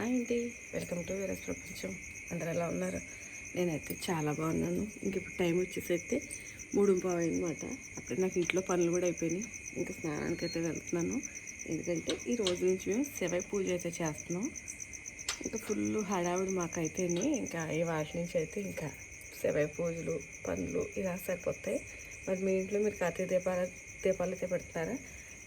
Hi అండి. Welcome to వీరస్ ప్రపంచం. అందరు ఎలా ఉన్నారు? నేనైతే చాలా బాగున్నాను. ఇంక ఇప్పుడు టైం వచ్చేసి అయితే మూడు పావు అనమాట అక్కడ నాకు ఇంట్లో పనులు కూడా అయిపోయినాయి. ఇంకా స్నానానికి అయితే వెళ్తున్నాను. ఎందుకంటే ఈ రోజు నుంచి మేము శివ పూజ అయితే చేస్తున్నాం. ఇంకా ఫుల్ హడావిడి మాకైతే ఇంకా ఈ వాటి నుంచి అయితే ఇంకా శివ పూజలు పనులు ఇలా సరిపోతాయి. మరి మీ ఇంట్లో మీరు కార్తీక దీపాల దీపాలు అయితే పెడతారా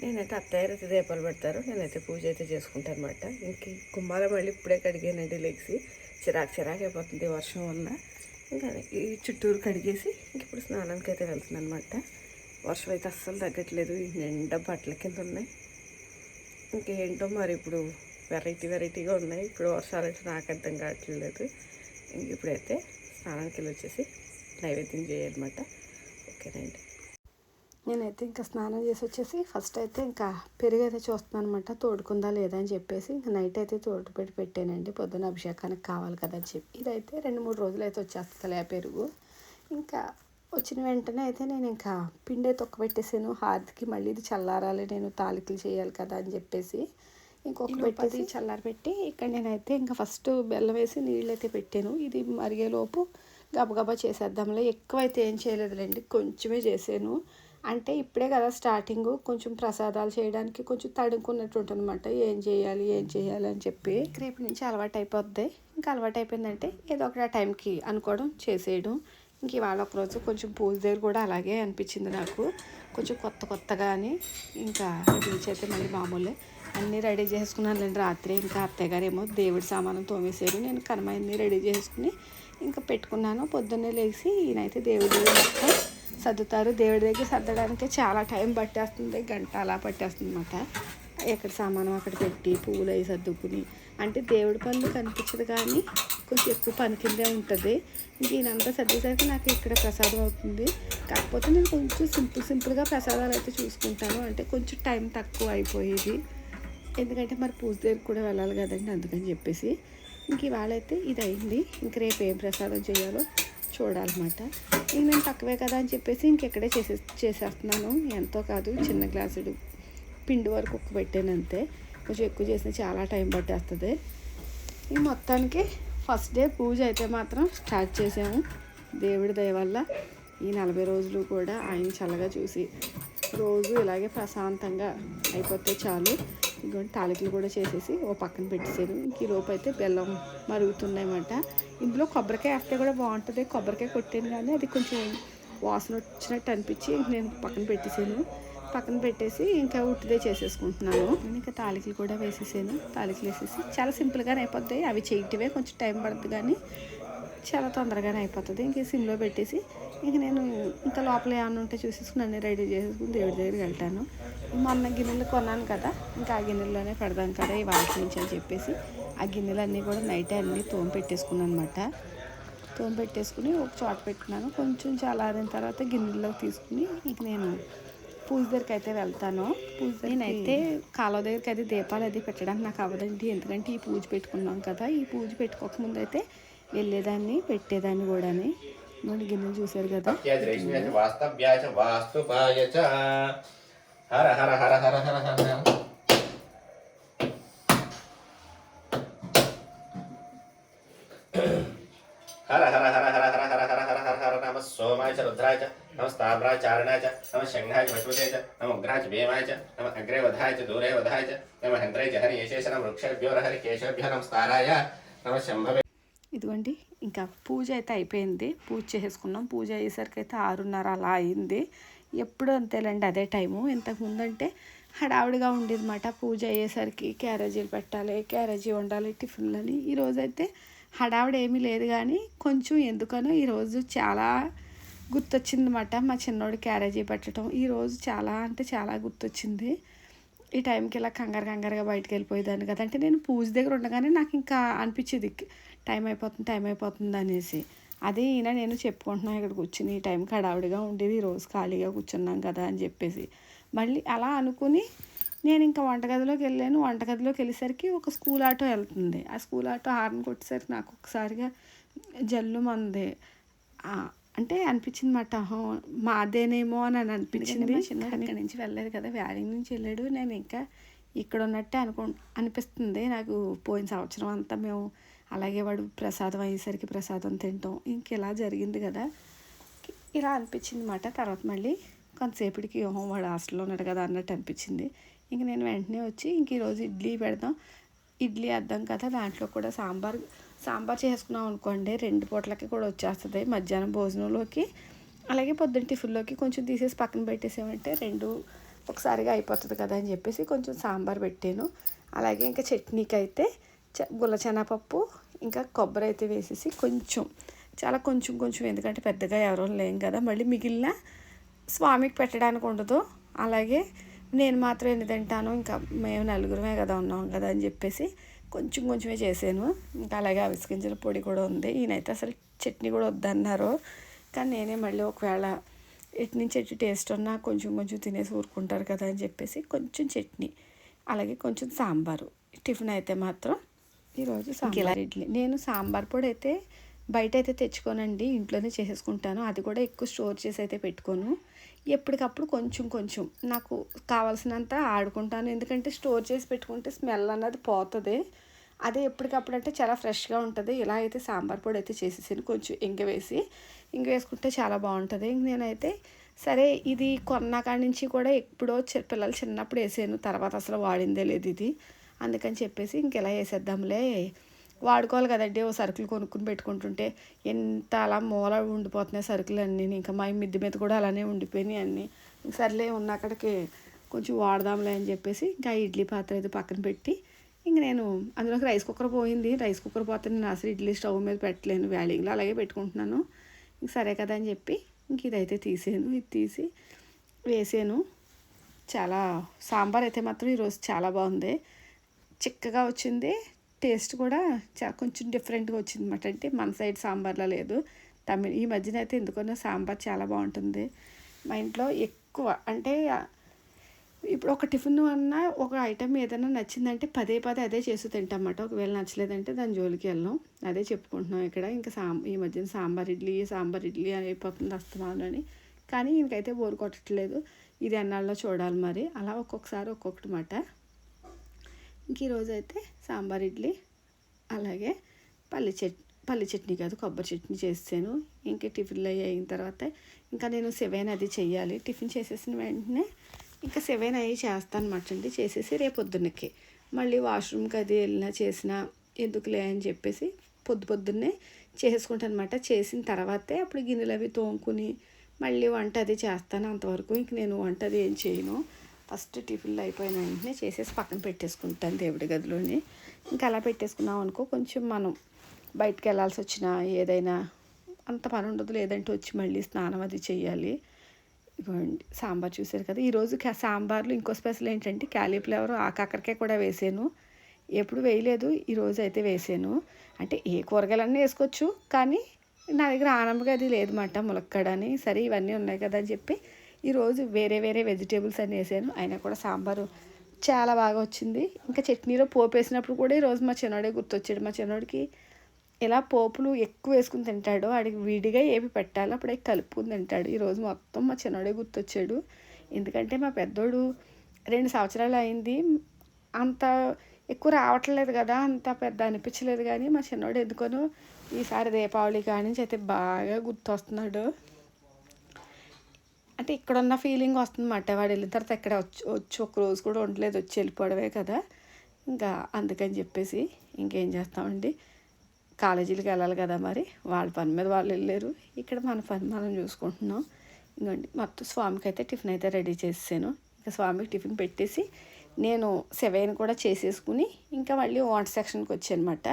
నేనైతే అత్తయ్య దీపాలు పెడతారు. నేనైతే పూజ అయితే చేసుకుంటాను అనమాట ఇంక ఈ మళ్ళీ ఇప్పుడే కడిగానండి లెగ్సి చిరాకు చిరాకు అయిపోతుంది వర్షం వల్ల ఇంకా ఈ చుట్టూరు కడిగేసి ఇంక ఇప్పుడు స్నానానికి అయితే వెళ్తున్నాను అనమాట వర్షం అయితే అస్సలు తగ్గట్లేదు. నిండా బట్టల కింద ఉన్నాయి. ఇంకేంటో మరి ఇప్పుడు వెరైటీ వెరైటీగా ఉన్నాయి. ఇప్పుడు వర్షాలు అయితే నాకు అర్థం కావట్లేదు. ఇంక ఇప్పుడైతే స్నానానికి వెళ్ళి వచ్చేసి నైవేద్యం చేయాలన్నమాట. ఓకేనండి. నేనైతే ఇంకా స్నానం చేసి వచ్చేసి ఫస్ట్ అయితే ఇంకా పెరుగు అయితే చూస్తున్నాను అనమాట తోడుకుందా లేదా అని చెప్పేసి ఇంకా నైట్ అయితే తోడు పెట్టి పెట్టానండి. పొద్దున్న అభిషేకానికి కావాలి కదా అని చెప్పి. ఇదైతే రెండు మూడు రోజులు అయితే వచ్చేస్తుంది ఆ పెరుగు. ఇంకా వచ్చిన వెంటనే అయితే నేను ఇంకా పిండే తొక్క పెట్టేసాను హార్దికి మళ్ళీ ఇది చల్లారాలి నేను తాలికలు చేయాలి కదా అని చెప్పేసి ఇంకొక పెట్టేసి చల్లారి పెట్టి ఇక్కడ నేనైతే ఇంకా ఫస్ట్ బెల్లం వేసి నీళ్ళు అయితే పెట్టాను. ఇది మరిగేలోపు గబగబా చేసేద్దాంలే. ఎక్కువ అయితే ఏం చేయలేదులేండి. కొంచెమే చేసాను. అంటే ఇప్పుడే కదా స్టార్టింగ్. కొంచెం ప్రసాదాలు చేయడానికి కొంచెం తడుకున్నట్టు ఉంటుంది అనమాట ఏం చేయాలి ఏం చేయాలి అని చెప్పి. రేపు నుంచి అలవాటు అయిపోద్ది ఇంకా అలవాటు అయిపోయిందంటే ఏదో ఒకటి ఆ టైంకి అనుకోవడం చేసేయడం. ఇంక ఇవాళ ఒకరోజు కొంచెం పూజ దగ్గర కూడా అలాగే అనిపించింది నాకు. కొంచెం కొత్త కొత్తగా అని ఇంకా రీచ్ అయితే మళ్ళీ మామూలే. అన్నీ రెడీ చేసుకున్నాను రాత్రి. ఇంకా అత్తయ్య గారు ఏమో దేవుడి సామానం తోమేశారు. నేను కనమన్నీ రెడీ చేసుకుని ఇంకా పెట్టుకున్నాను. పొద్దున్నే లేచి ఈయనైతే దేవుడి మొత్తం సర్దుతారు. దేవుడి దగ్గర సర్దడానికి చాలా టైం పట్టేస్తుంది. గంట అలా పట్టేస్తుంది అనమాట ఎక్కడ సామానం అక్కడ పెట్టి పువ్వులు అవి సర్దుకుని. అంటే దేవుడి పనులు కనిపించదు కానీ కొంచెం ఎక్కువ పని కిందే ఉంటుంది. దీనంతా సర్దేసరికి నాకు ఇక్కడ ప్రసాదం అవుతుంది. కాకపోతే నేను కొంచెం సింపుల్ సింపుల్గా ప్రసాదాలు అయితే చూసుకుంటాను. అంటే కొంచెం టైం తక్కువ అయిపోయేది. ఎందుకంటే మరి పూజ దగ్గర కూడా వెళ్ళాలి కదండి అందుకని చెప్పేసి. ఇంక ఇవాళ అయితే ఇది అయింది ఇంక రేపు ఏం ప్రసాదం చేయాలో చూడాలన్నమాట. ఇంక నేను తక్కువే కదా అని చెప్పేసి ఇంకెక్కడే చేసే చేసేస్తున్నాను. ఎంతో కాదు చిన్న గ్లాసుడు పిండి వరకు ఉక్కు పెట్టాను అంతే. కొంచెం ఎక్కువ చేసిన చాలా టైం పట్టేస్తుంది. ఈ మొత్తానికి ఫస్ట్ డే పూజ అయితే మాత్రం స్టార్ట్ చేసాము. దేవుడి దయ వల్ల ఈ నలభై రోజులు కూడా ఆయన చల్లగా చూసి రోజు ఇలాగే ప్రశాంతంగా అయిపోతే చాలు. ఇంకోటి తాలికలు కూడా చేసేసి ఓ పక్కన పెట్టేసాను ఇంక ఈ అయితే బెల్లం మరుగుతున్నాయన్నమాట. ఇందులో కొబ్బరికాయ వేస్తే కూడా బాగుంటుంది. కొబ్బరికాయ కొట్టాను కానీ అది కొంచెం వాసన వచ్చినట్టు అనిపించి నేను పక్కన పెట్టేసాను పక్కన పెట్టేసి ఇంకా ఉట్టిదే చేసేసుకుంటున్నాను. నేను ఇంకా తాలికలు కూడా వేసేసాను. తాలికలు వేసేసి చాలా సింపుల్గానే అయిపోతాయి అవి చేయటమే కొంచెం టైం పడుతుంది కానీ చాలా తొందరగానే అయిపోతుంది. ఇంక సిమ్లో పెట్టేసి ఇక నేను ఇంకా లోపల ఏమన్నా ఉంటే చూసేసుకుని అన్నీ రెడీ చేసేసుకుని దేవుడి దగ్గరికి వెళ్తాను. మొన్న గిన్నెలు కొన్నాను కదా ఇంకా ఆ గిన్నెల్లోనే పెడదాం కదా ఈ వాళ్ళ నుంచి అని చెప్పేసి ఆ గిన్నెలు అన్నీ కూడా నైట్ అన్నీ తోమ పెట్టేసుకున్నాను అనమాట తోమ పెట్టేసుకుని ఒక చోట పెట్టుకున్నాను. కొంచెం చల్లారిన తర్వాత గిన్నెల్లోకి తీసుకుని ఇక నేను పూజ దగ్గరికి అయితే వెళ్తాను. పూజ నేనైతే కాలువ దగ్గరికి అయితే దీపాలు అది పెట్టడానికి నాకు అవ్వదండి. ఎందుకంటే ఈ పూజ పెట్టుకున్నాం కదా ఈ పూజ పెట్టుకోకముందు అయితే వెళ్ళేదాన్ని పెట్టేదాన్ని కూడాని. మన గిన్నెలు చూశారు కదా వాస్తవ్యాయ చ వాస్తవ్యాయ చ వాస్తుపాయ చ హర హర హర హర హర హర హర హర హర హర హర హర హర హర హర హర నమ సోమాయ చ రుద్రాయ చ నమ స్థాబ్రాయ చారణాయ చ నమ శంఘాయ చ పశుపతే చ నమ ఉగ్రాయ చ భీమాయ చ నమ అగ్రే వధాయ చ దూరే వధాయ చ నమ హంత్రయ చ హరి యశేష నమ వృక్షభ్యో హరి కేశభ్య నమ స్థారాయ నమ శంభవే ఇదిగోండి ఇంకా పూజ అయితే అయిపోయింది. పూజ చేసుకున్నాం. పూజ అయ్యేసరికి అయితే ఆరున్నర అలా అయింది. ఎప్పుడు అంతేలేండి అదే టైము. ఇంతకు ముందంటే హడావుడిగా ఉండేది మాట పూజ అయ్యేసరికి క్యారేజీలు పెట్టాలి క్యారేజీ వండాలి టిఫిన్లు అని. ఈరోజైతే హడావుడి ఏమీ లేదు కానీ కొంచెం ఎందుకనో ఈరోజు చాలా గుర్తొచ్చిందన్నమాట. మా చిన్నోడు క్యారేజీ పెట్టడం. ఈరోజు చాలా అంటే చాలా గుర్తొచ్చింది. ఈ టైంకి ఇలా కంగారు కంగారుగా బయటకు వెళ్ళిపోయేదాన్ని కదా. అంటే నేను పూజ దగ్గర ఉండగానే నాకు ఇంకా అనిపించేది టైం అయిపోతుంది టైం అయిపోతుంది అనేసి. అదే ఈయన నేను చెప్పుకుంటున్నాను ఇక్కడ కూర్చుని ఈ టైంకి హడావుడిగా ఉండేది రోజు ఖాళీగా కూర్చున్నాం కదా అని చెప్పేసి. మళ్ళీ అలా అనుకుని నేను ఇంకా వంటగదిలోకి వెళ్ళాను. వంటగదిలోకి వెళ్ళేసరికి ఒక స్కూల్ ఆటో వెళ్తుంది. ఆ స్కూల్ ఆటో హార్న్ కొట్టేసరికి నాకు ఒకసారిగా జల్లు మంది. అంటే అనిపించింది మాట మాదేనేమో అని అని అనిపించింది చిన్న నుంచి వెళ్ళలేదు కదా వ్యాలింగ్ నుంచి వెళ్ళాడు. నేను ఇంకా ఇక్కడ ఉన్నట్టే అనుకో అనిపిస్తుంది. నాకు పోయిన సంవత్సరం అంతా మేము అలాగే వాడు ప్రసాదం అయ్యేసరికి ప్రసాదం తింటాం. ఇంక ఇలా జరిగింది కదా. ఇలా అనిపించింది అనమాట తర్వాత మళ్ళీ కొంతసేపటికి ఓహో వాడు హాస్టల్లో ఉన్నాడు కదా అన్నట్టు అనిపించింది. ఇంక నేను వెంటనే వచ్చి ఇంక ఈరోజు ఇడ్లీ పెడదాం. ఇడ్లీ వేద్దాం కదా. దాంట్లో కూడా సాంబార్ సాంబార్ చేసుకున్నాం అనుకోండి. రెండు పూటలకి కూడా వచ్చేస్తుంది. మధ్యాహ్నం భోజనంలోకి అలాగే పొద్దున్న టిఫిన్లోకి కొంచెం తీసేసి పక్కన పెట్టేసామంటే రెండు ఒకసారిగా అయిపోతుంది కదా అని చెప్పేసి కొంచెం సాంబార్ పెట్టాను. అలాగే ఇంకా చట్నీకి అయితే చ- ఇంకా కొబ్బరి అయితే వేసేసి కొంచెం చాలా కొంచెం కొంచెం ఎందుకంటే పెద్దగా ఎవరూ లేం కదా. మళ్ళీ మిగిలిన స్వామికి పెట్టడానికి ఉండదు. అలాగే నేను మాత్రం ఎన్ని తింటాను ఇంకా మేము నలుగురమే కదా ఉన్నాం కదా అని చెప్పేసి కొంచెం కొంచెమే చేశాను. ఇంకా అలాగే అవిసె గింజల పొడి కూడా ఉంది. ఈయనైతే అసలు చట్నీ కూడా వద్దన్నారు. కానీ నేనే మళ్ళీ ఒకవేళ ఎటు నుంచి ఎటు టేస్ట్ ఉన్నా కొంచెం కొంచెం తినేసి ఊరుకుంటారు కదా అని చెప్పేసి కొంచెం చట్నీ అలాగే కొంచెం సాంబారు. టిఫిన్ అయితే మాత్రం ఈరోజు సాంబార్ ఇడ్లీ. నేను సాంబార్ పొడి అయితే బయట అయితే తెచ్చుకోనండి ఇంట్లోనే చేసేసుకుంటాను. అది కూడా ఎక్కువ స్టోర్ చేసి అయితే పెట్టుకోను. ఎప్పటికప్పుడు కొంచెం కొంచెం. నాకు కావాల్సినంత ఆడుకుంటాను. ఎందుకంటే స్టోర్ చేసి పెట్టుకుంటే స్మెల్ అన్నది పోతుంది. అదే ఎప్పటికప్పుడు అంటే చాలా ఫ్రెష్గా ఉంటుంది. ఇలా అయితే సాంబార్ పొడి అయితే చేసేసాను. కొంచెం ఇంక వేసి ఇంక వేసుకుంటే చాలా బాగుంటుంది. ఇంక నేనైతే సరే ఇది కొన్న కాడి నుంచి కూడా ఎప్పుడో చి- పిల్లలు చిన్నప్పుడు వేసాను. తర్వాత అసలు వాడిందే లేదు ఇది. అందుకని చెప్పేసి ఇంకెలా వేసేద్దాంలే. వాడుకోవాలి కదండి ఓ సరుకులు కొనుక్కుని పెట్టుకుంటుంటే. ఎంత అలా మూల ఉండిపోతున్నాయి సరుకులు అన్నీ ఇంకా మా మిద్ది మీద కూడా అలానే ఉండిపోయినాయి అన్నీ. ఇంక సర్లే ఉన్న అక్కడికి కొంచెం వాడదాంలే అని చెప్పేసి ఇంకా ఇడ్లీ పాత్ర అయితే పక్కన పెట్టి ఇంక నేను అందులోకి రైస్ కుక్కర్ పోయింది. రైస్ కుక్కర్ పోతే నేను అసలు ఇడ్లీ స్టవ్ మీద పెట్టలేను. వ్యాలింగ్లో అలాగే పెట్టుకుంటున్నాను. సరే కదా అని చెప్పి ఇంక ఇదైతే తీసాను. ఇది తీసి వేసాను. చాలా సాంబార్ అయితే మాత్రం ఈరోజు చాలా బాగుంది. చిక్కగా వచ్చింది. టేస్ట్ కూడా చా కొంచెం డిఫరెంట్గా వచ్చింది అనమాట అంటే మన సైడ్ సాంబార్లో లేదు. తమిళ ఈ మధ్యన అయితే ఎందుకన్నా సాంబార్ చాలా బాగుంటుంది. మా ఇంట్లో ఎక్కువ అంటే ఇప్పుడు ఒక టిఫిన్ అన్నా ఒక ఐటమ్ ఏదైనా నచ్చిందంటే పదే పదే అదే చేసి తింటామన్నమాట. ఒకవేళ నచ్చలేదంటే దాని జోలికి వెళ్ళాం. అదే చెప్పుకుంటున్నాం ఇక్కడ. ఇంకా సాం ఈ మధ్యన సాంబార్ ఇడ్లీ సాంబార్ ఇడ్లీ అనే అయిపోతుంది వస్తున్నాను అని కానీ ఇంకైతే బోరు కొట్టట్లేదు. ఇది అన్నాల్లో చూడాలి మరి. అలా ఒక్కొక్కసారి ఒక్కొక్కటి మాట. ఇంక ఈరోజు అయితే సాంబార్ ఇడ్లీ అలాగే పల్లి చట్నీ పల్లి చట్నీ కాదు కొబ్బరి చట్నీ చేసాను ఇంకా టిఫిన్లు అయిన తర్వాత ఇంకా నేను సెవెన్ అది చెయ్యాలి. టిఫిన్ చేసేసిన వెంటనే ఇంకా సెవెన్ అయ్యి చేస్తాను అనమాట అండి చేసేసి రేపు పొద్దున్నకి. మళ్ళీ వాష్రూమ్కి అది వెళ్ళినా చేసినా ఎందుకులే అని చెప్పేసి పొద్దు పొద్దున్నే చేసుకుంటాను అనమాట చేసిన తర్వాతే అప్పుడు గిన్నెలు అవి తోముకుని మళ్ళీ వంట అది చేస్తాను అంతవరకు. ఇంక నేను వంట అది ఏం చేయను. ఫస్ట్ టిఫిన్లు అయిపోయిన వెంటనే చేసేసి పక్కన పెట్టేసుకుంటాను దేవుడి గదిలోని. ఇంకా అలా పెట్టేసుకున్నాం అనుకో కొంచెం మనం బయటకు వెళ్ళాల్సి వచ్చినా ఏదైనా అంత పని ఉండదు. లేదంటే వచ్చి మళ్ళీ స్నానం అది చేయాలి. ఇవ్వండి. సాంబార్ చూసారు కదా. ఈరోజు కా- సాంబార్లో ఇంకో స్పెషల్ ఏంటంటే క్యాలీఫ్లవర్ ఆ కాకరకాయ కూడా వేసాను. ఎప్పుడు వేయలేదు ఈరోజు అయితే వేసాను. అంటే ఏ కూరగాయలన్నీ వేసుకోవచ్చు కానీ నా దగ్గర ఆనంబగా అది లేదన్నమాట ములక్కాడని. సరే ఇవన్నీ ఉన్నాయి కదా అని చెప్పి ఈరోజు వేరే వేరే వెజిటేబుల్స్ అన్నీ వేసాను. అయినా కూడా సాంబారు చాలా బాగా వచ్చింది. ఇంకా చట్నీలో పోపు వేసినప్పుడు కూడా ఈరోజు మా చిన్నోడే గుర్తొచ్చాడు. మా చిన్నోడికి ఇలా పోపులు ఎక్కువ వేసుకుని తింటాడు వాడికి విడిగా ఏవి పెట్టాలి అప్పుడు అవి కలుపుకుని తింటాడు. ఈరోజు మొత్తం మా చిన్నోడే గుర్తొచ్చాడు. ఎందుకంటే మా పెద్దోడు రెండు సంవత్సరాలు అయింది. అంత ఎక్కువ రావట్లేదు కదా అంత పెద్ద అనిపించలేదు కానీ మా చిన్నోడు ఎందుకోనో ఈసారి దీపావళి కానీ నుంచి అయితే బాగా గుర్తొస్తున్నాడు. అంటే ఇక్కడ ఉన్న ఫీలింగ్ వస్తుందన్నమాట. వాడు వెళ్ళిన తర్వాత ఎక్కడ వచ్చి వచ్చి ఒక రోజు కూడా ఉండలేదు వచ్చి వెళ్ళిపోవడమే కదా. ఇంకా అందుకని చెప్పేసి ఇంకేం చేస్తామండి? కాలేజీలకు వెళ్ళాలి కదా మరి. వాళ్ళ పని మీద వాళ్ళు వెళ్ళారు ఇక్కడ మన పని మనం చూసుకుంటున్నాం. ఇంకోండి మొత్తం స్వామికి అయితే టిఫిన్ అయితే రెడీ చేసాను ఇంకా స్వామికి టిఫిన్ పెట్టేసి నేను సెవెన్ కూడా చేసేసుకుని ఇంకా మళ్ళీ వాటర్ సెక్షన్కి వచ్చానమాట.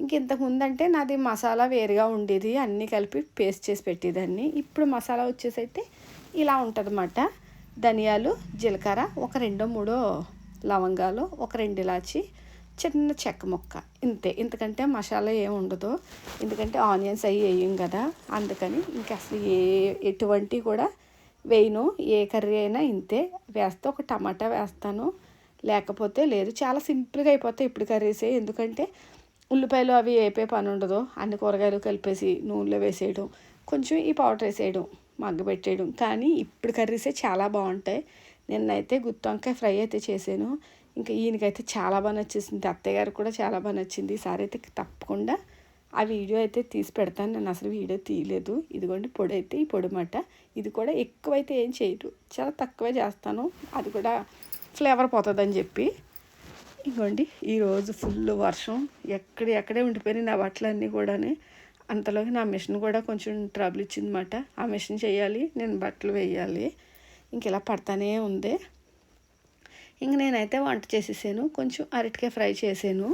ఇంక ఇంతకుముందు అంటే నాది మసాలా వేరుగా ఉండేది. అన్నీ కలిపి పేస్ట్ చేసి పెట్టేదాన్ని. ఇప్పుడు మసాలా వచ్చేసి అయితే ఇలా ఉంటుందన్నమాట. ధనియాలు జీలకర్ర ఒక రెండో మూడో లవంగాలు ఒక రెండు ఇలాచి చిన్న చెక్క ముక్క. ఇంతే. ఇంతకంటే మసాలా ఏమి ఉండదు. ఎందుకంటే ఆనియన్స్ అవి వేయం కదా. అందుకని ఇంకా అసలు ఏ ఎటువంటి కూడా వేయను. ఏ కర్రీ అయినా ఇంతే. వేస్తే. ఒక టమాటా వేస్తాను. లేకపోతే లేదు. చాలా సింపుల్గా అయిపోతాయి ఇప్పుడు కర్రీసే. ఎందుకంటే ఉల్లిపాయలు అవి వేపే పని ఉండదు. అన్ని కూరగాయలు కలిపేసి నూనెలో వేసేయడం. కొంచెం ఈ పౌడర్ వేసేయడం. మగ్గ పెట్టేయడం. కానీ ఇప్పుడు కర్రీసే చాలా బాగుంటాయి. నిన్నైతే గుత్తి వంకాయ ఫ్రై అయితే చేశాను. ఇంకా ఈయనకైతే చాలా బాగా నచ్చేసింది. అత్తయ్య గారు కూడా చాలా బాగా నచ్చింది. ఈసారి అయితే తప్పకుండా ఆ వీడియో అయితే తీసి పెడతాను. నేను అసలు వీడియో తీయలేదు. ఇదిగోండి పొడి అయితే ఈ పొడి మాట ఇది కూడా ఎక్కువైతే ఏం చేయరు చాలా తక్కువే చేస్తాను. అది కూడా ఫ్లేవర్ పోతుందని చెప్పి. ఇదిగోండి ఈరోజు ఫుల్ వర్షం. ఎక్కడ ఎక్కడే ఉండిపోయినాయి నా బట్టలన్నీ కూడానే. అంతలోకి నా మిషన్ కూడా కొంచెం ట్రబుల్ ఇచ్చిందన్నమాట ఆ మిషన్ చేయాలి నేను బట్టలు వేయాలి. ఇంక ఇలా పడతానే ఉంది. ఇంక నేనైతే వంట చేసేసాను. కొంచెం అరటికాయ ఫ్రై చేసాను.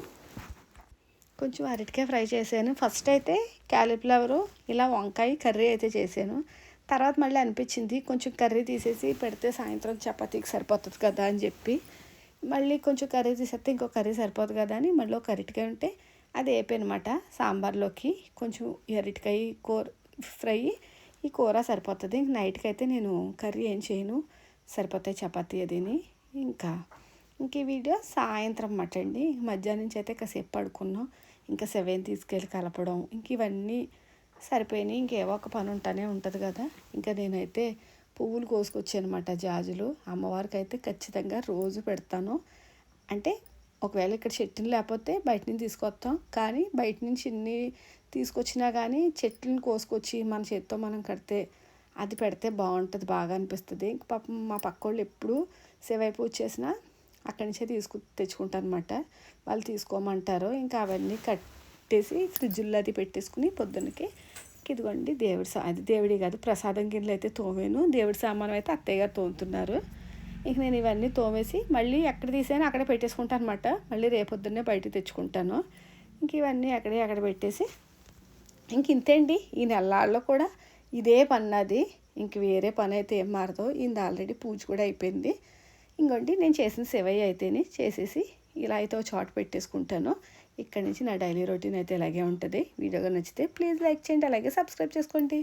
కొంచెం అరటికాయ ఫ్రై చేశాను ఫస్ట్ అయితే క్యాలీఫ్లవరు ఇలా వంకాయ కర్రీ అయితే చేశాను తర్వాత మళ్ళీ అనిపించింది కొంచెం కర్రీ తీసేసి పెడితే సాయంత్రం చపాతీకి సరిపోతుంది కదా అని చెప్పి. మళ్ళీ కొంచెం కర్రీ తీసేస్తే ఇంకో కర్రీ సరిపోదు కదా అని మళ్ళీ ఒక అరటికాయ ఉంటే అది వేపనమాట సాంబార్లోకి. కొంచెం అరటికాయ కూర ఫ్రై ఈ కూర సరిపోతుంది. ఇంక నైట్కి అయితే నేను కర్రీ ఏం చేయను. సరిపోతాయి చపాతీ అదిని. ఇంకా ఇంక ఈ వీడియో సాయంత్రం అన్నమాట అండి మధ్యాహ్నం నుంచి అయితే కాసేపు పడుకున్నాం. ఇంకా సెవెన్ తీసుకెళ్ళి కలపడం ఇంక ఇవన్నీ సరిపోయినాయి. ఇంకేవో ఒక పని ఉంటానే ఉంటుంది కదా. ఇంకా నేనైతే పువ్వులు కోసుకొచ్చానమాట జాజులు. అమ్మవారికి అయితే ఖచ్చితంగా రోజు పెడతాను. అంటే ఒకవేళ ఇక్కడ చెట్టుని లేకపోతే బయట నుంచి తీసుకొస్తాం. కానీ బయట నుంచి ఇన్ని తీసుకొచ్చినా కానీ చెట్లను కోసుకొచ్చి మన చేత్తో మనం కడితే అది పెడితే బాగుంటుంది బాగా అనిపిస్తుంది. ఇంక పాపం మా పక్క వాళ్ళు ఎప్పుడు సేవై పూజ చేసినా అక్కడి నుంచే తీసుకు తెచ్చుకుంటాను అనమాట వాళ్ళు తీసుకోమంటారు ఇంకా అవన్నీ కట్టేసి ఫ్రిడ్జుల్లో అది పెట్టేసుకుని పొద్దున్నకి ఇదిగోండి దేవుడి సా అది దేవుడి కాదు ప్రసాదం గిన్నెలు అయితే తోమేను. దేవుడి సామానం అయితే అత్తయ్య గారు తోముతున్నారు. ఇంక నేను ఇవన్నీ తోమేసి మళ్ళీ ఎక్కడ తీసాను అక్కడ పెట్టేసుకుంటాను అనమాట మళ్ళీ రేపొద్దున్నే బయట తెచ్చుకుంటాను. ఇంక ఇవన్నీ అక్కడే అక్కడ పెట్టేసి ఇంక ఇంతేండి ఈ నెలల్లో కూడా ఇదే పని ఇంక వేరే పని అయితే ఏం మారదో. ఇది ఆల్రెడీ పూజ కూడా అయిపోయింది. ఇంకోండి నేను చేసిన సేవయ్య అయితేనే చేసేసి ఇలా అయితే ఒక చాట్ పెట్టేసుకుంటాను. ఇక్కడ నుంచి నా డైలీ రొటీన్ అయితే ఇలాగే ఉంటుంది. వీడియోగా నచ్చితే ప్లీజ్ లైక్ చేయండి అలాగే సబ్స్క్రైబ్ చేసుకోండి.